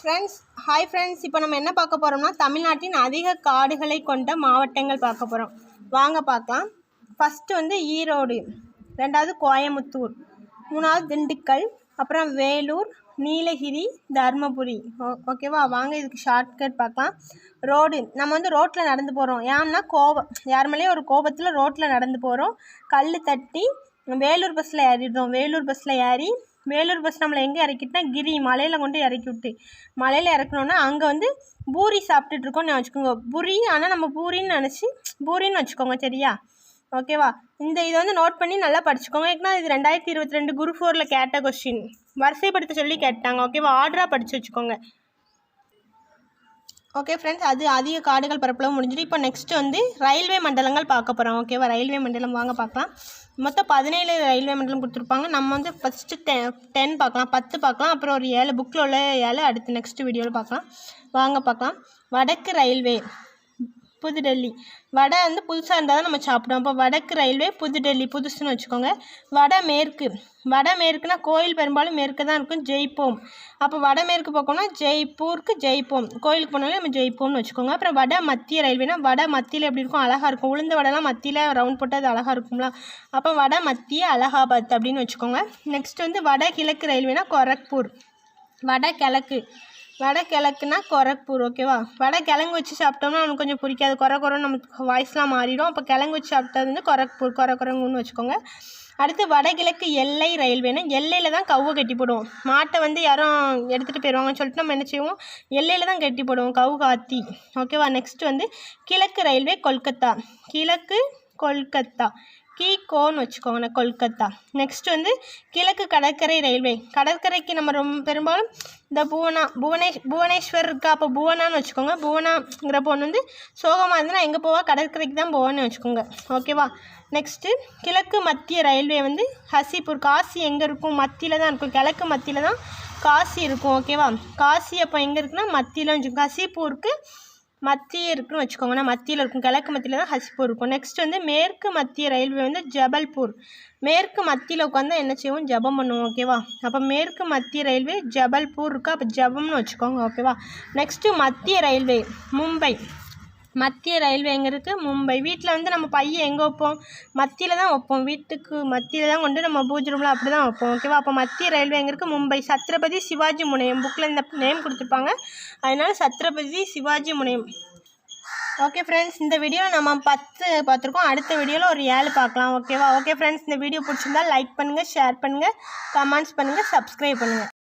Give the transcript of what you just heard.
Friends hi friends இப்போ நம்ம என்ன பார்க்க போகிறோம்னா தமிழ்நாட்டின் அதிக காடுகளை கொண்ட மாவட்டங்கள் பார்க்க போகிறோம் வாங்க பார்க்கலாம். ஃபஸ்ட்டு வந்து ஈரோடு ரெண்டாவது கோயமுத்தூர் மூணாவது திண்டுக்கல் அப்புறம் வேலூர் நீலகிரி தர்மபுரி. ஓ ஓகேவா வாங்க இதுக்கு ஷார்ட்கட் பார்க்கலாம். ரோடு நம்ம வந்து ரோட்டில் நடந்து போகிறோம் ஏன்னா கோபம் யார் மேலேயும் ஒரு கோபத்தில் ரோட்டில் நடந்து போகிறோம் கல் தட்டி வேலூர் பஸ்ஸில் ஏறிடுறோம். வேலூர் பஸ்ஸில் ஏறி வேலூர் பஸ் நம்மளை எங்கே இறக்கிட்டுனா கிரி மலையில் கொண்டு இறக்கி விட்டு. மலையில் இறக்கணுன்னா அங்கே வந்து பூரி சாப்பிட்டுட்டு இருக்கோம்னு வச்சுக்கோங்க பூரி ஆனால் நம்ம பூரின்னு நினச்சி பூரின்னு வச்சுக்கோங்க சரியா? ஓகேவா இந்த இதை வந்து நோட் பண்ணி நல்லா படிச்சுக்கோங்க. ஏன்னா இது ரெண்டாயிரத்தி இருபத்தி ரெண்டு குரு ஃபோரில் கேட்ட கொஸ்டின் வரிசைப்படுத்த சொல்லி கேட்டாங்க. ஓகேவா ஆர்டராக படித்து வச்சுக்கோங்க. ஓகே ஃப்ரெண்ட்ஸ் அது அதிக காடுகள் பரப்பளவு முடிஞ்சிடும். இப்போ நெக்ஸ்ட் வந்து ரயில்வே மண்டலங்கள் பார்க்க போகிறோம் ஓகேவா ரயில்வே மண்டலம் வாங்க பார்க்கலாம். மொத்தம் பதினேழு ரயில்வே மண்டலம் கொடுத்துருப்பாங்க. நம்ம வந்து ஃபஸ்ட்டு டெ டென் பார்க்கலாம் பத்து பார்க்கலாம் அப்புறம் ஒரு ஏழு புக்கில் உள்ள ஏழு அடுத்து நெக்ஸ்ட் வீடியோவில் பார்க்கலாம். வாங்க பார்க்கலாம். வடக்கு ரயில்வே புதுடெல்லி. வடை வந்து புதுசாக இருந்தால் தான் நம்ம சாப்பிடுவோம். அப்போ வடக்கு ரயில்வே புதுடெல்லி புதுசுன்னு வச்சுக்கோங்க. வடமேற்கு வடமேற்குனா கோயில் பெரும்பாலும் மேற்கு தான் இருக்கும். ஜெய்ப்போம். அப்போ வடமேற்கு பக்கம்னா ஜெய்ப்பூருக்கு ஜெய்ப்போம். கோயிலுக்கு போனாலே நம்ம ஜெய்ப்போம்னு வச்சுக்கோங்க. அப்புறம் வட மத்திய ரயில்வேனா வட மத்தியில் எப்படி இருக்கும்? அழகாக இருக்கும். உளுந்த வடைலாம் மத்தியில் ரவுண்ட் போட்டு அது அழகாக இருக்கும்ல. அப்போ வட மத்திய அலகாபாத் அப்படின்னு வச்சுக்கோங்க. நெக்ஸ்ட் வந்து வட கிழக்கு ரயில்வேனா கொரக்பூர். வட கிழக்கு வடகிழக்குனா கொரக்பூர் ஓகேவா வடகிழங்கு வச்சு சாப்பிட்டோம்னா நமக்கு கொஞ்சம் பிடிக்காது. குறை குறைன்னு நமக்கு வாய்ஸ்லாம் மாறிடும். அப்போ கிழங்கு வச்சு சாப்பிட்டது வந்து கொரக்பூர் குறை குரங்குன்னு வச்சுக்கோங்க. அடுத்து வடகிழக்கு எல்லை ரயில்வேனா எல்லையில் தான் கவ்வை கட்டி போடுவோம் மாட்டை வந்து யாரும் எடுத்துகிட்டு போயிடுவாங்கன்னு சொல்லிட்டு நம்ம என்ன செய்வோம்? எல்லையில் தான் கட்டி போடுவோம் கவு காத்தி ஓகேவா நெக்ஸ்ட் வந்து கிழக்கு ரயில்வே கொல்கத்தா. கிழக்கு கொல்கத்தா. கீகோன்னு வச்சுக்கோங்க கொல்கத்தா. நெக்ஸ்ட் வந்து கிழக்கு கடற்கரை ரயில்வே. கடற்கரைக்கு நம்ம ரொம்ப பெரும்பாலும் இந்த புவனா புவனேஷ் புவனேஸ்வர் இருக்கா அப்போ புவனான்னு வச்சுக்கோங்க. புவனாங்கிற பொண்ணு வந்து சோகமாக இருந்துன்னா எங்கே போவா? கடற்கரைக்கு தான் போவான்னு வச்சுக்கோங்க. ஓகேவா நெக்ஸ்ட்டு கிழக்கு மத்திய ரயில்வே வந்து ஹசிப்பூர். காசி எங்கே இருக்கும்? மத்தியில் தான் இருக்கும். கிழக்கு மத்தியில் தான் காசி இருக்கும். ஓகேவா காசி அப்போ எங்கே இருக்குன்னா மத்தியில் வச்சுக்கோங்க. ஹசிப்பூருக்கு மத்திய இருக்குன்னு வச்சுக்கோங்கன்னா மத்தியில் இருக்கும். கிழக்கு மத்தியில் தான் ஹசிப்பூர் இருக்கும். நெக்ஸ்ட் வந்து மேற்கு மத்திய ரயில்வே வந்து ஜபல்பூர். மேற்கு மத்தியில் உட்காந்து என்ன செய்வோம்? ஜபம் பண்ணுவோம். ஓகேவா அப்போ மேற்கு மத்திய ரயில்வே ஜபல்பூர் இருக்கா? அப்போ ஜபம்னு வச்சுக்கோங்க. ஓகேவா நெக்ஸ்ட்டு மத்திய ரயில்வே மும்பை. மத்திய ரயில்வேங்கிறதுக்கு மும்பை. வீட்டில் வந்து நம்ம பையன் எங்கே வைப்போம்? மத்தியில் தான் வைப்போம். வீட்டுக்கு மத்தியில் தான் கொண்டு நம்ம பூஜை ரூமில் அப்படி தான் வைப்போம். ஓகேவா அப்போ மத்திய ரயில்வேங்கிறதுக்கு மும்பை. சத்ரபதி சிவாஜி முனையம். புக்கில் இந்த நேம் கொடுத்துருப்பாங்க. அதனால் சத்ரபதி சிவாஜி முனையம். ஓகே ஃப்ரெண்ட்ஸ் இந்த வீடியோவில் நம்ம பத்து பார்த்துருக்கோம். அடுத்த வீடியோவில் ஒரு ஏழு பார்க்கலாம். ஓகேவா ஓகே ஃப்ரெண்ட்ஸ் இந்த வீடியோ பிடிச்சிருந்தால் லைக் பண்ணுங்கள் ஷேர் பண்ணுங்கள் கமெண்ட்ஸ் பண்ணுங்கள் சப்ஸ்கிரைப் பண்ணுங்கள்